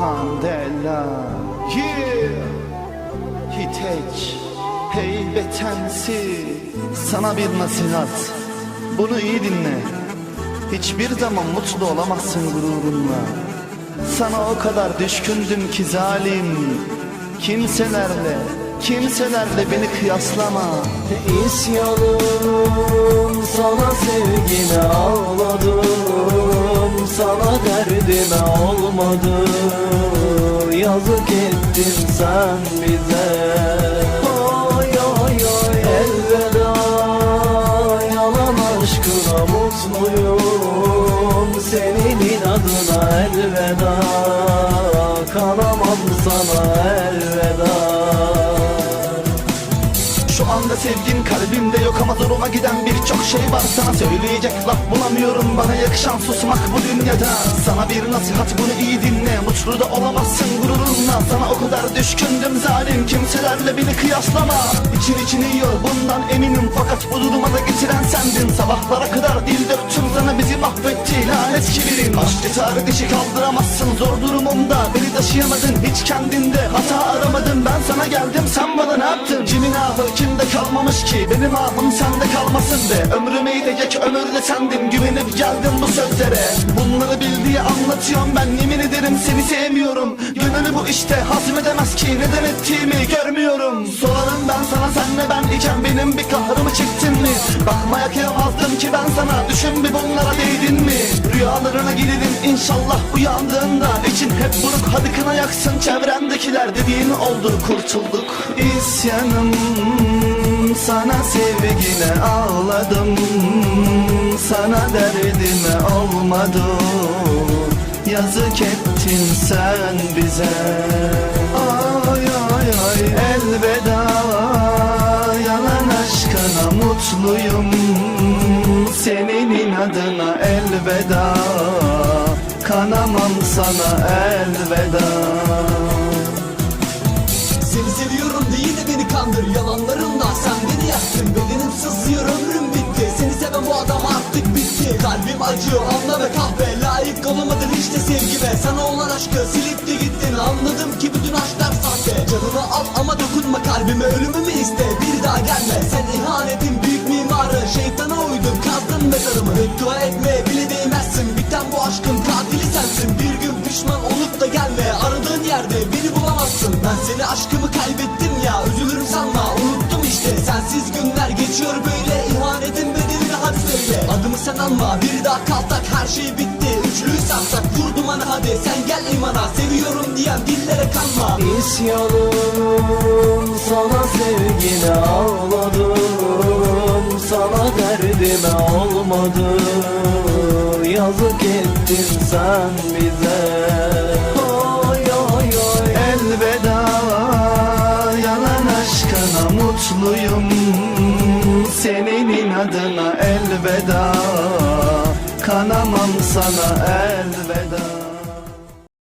Kandela Yeah. Hitek Heybetensi Sana bir nasihat. Bunu iyi dinle. Hiçbir zaman mutlu olamazsın gururunla. Sana o kadar düşkündüm ki zalim. Kimselerle Kimselerle beni kıyaslama. İsyanım sana ağladım Sana derdime olmadı. Yazık ettin sen bize. Oy oy oy elveda. Yalan aşkına mutluyum. Senin inadına elveda Anda sevgin kalbimde yok ama zoruma giden birçok şey var. Sana söyleyecek laf bulamıyorum bana yakışan susmak bu dünyada. Sana bir nasihat bunu iyi dinle. Mutlu da olamazsın gururunla. Sana o kadar düşkündüm zalim Kimselerle beni kıyaslama. İçin içini yiyor bundan eminim. Fakat bu duruma da getiren sendin. Sabahlara kadar dil döktüm sana bizi mahvetti. Lanet kibirin Aşk cesareti işi kaldıramazsın Zor durumumda. Beni taşıyamadın Hiç kendinde. Hata aramadın Ben sana geldim sen bana ne yaptın? Kimin ahı kimde kalmamış ki? Benim ahım sende kalmasın be. Ömrüme gidecek ömür de sendin. Güvenip geldim bu sözlere. Bunları bil diye anlatıyorum ben. Yemin ederim seni sevmiyorum. Gönlünü bu işte hazmedemez ki. Neden ettiğimi görmüyorum. Sorarım ben sana sen ne ben iken Benim bir kahrımı çektin mi? Bakmaya kıyamazdım ki ben sana. Düşün bir bunlara değdin mi Rüyalarına girelim inşallah uyandığında için hep buruk hadi kına yaksın Çevrendekiler dediğin oldu kurtulduk. İsyanım sana sevgine ağladım. Sana derdime olmadı. Yazık ettin sen bize. Ay ay ay elveda. Yalan aşkına mutluyum inadına elveda. Kanamam sana elveda. Seni seviyorum değil de beni kandır. Yalanlarınla sen beni yaktın. Bedenim sızlıyor ömrüm bitti. Seni seven bu adam artık bitti. Kalbim acıyor anla ve kahve. Layık olamadın işte sevgime. Sana olan aşkı silip de gittin pişman olup da gelme Aradığın yerde beni bulamazsın. Ben seni aşkımı kaybettim ya Üzülürüm sanma. Unuttum işte Sensiz günler geçiyor böyle. İhanetin bedelini hadi söyle Adımı sen alma bir daha kaltak Her şey bitti. Üçlüyü sarsak Vur dumanı hadi. Sen gel imana Seviyorum diyen dillere kanma. İsyanım sana sevgine ağladım. Sana derdime olmadı Yazık ettin sen bize. Oy oy oy. Elveda yalan aşkına mutluyum. Senin inadına elveda Kanamam sana elveda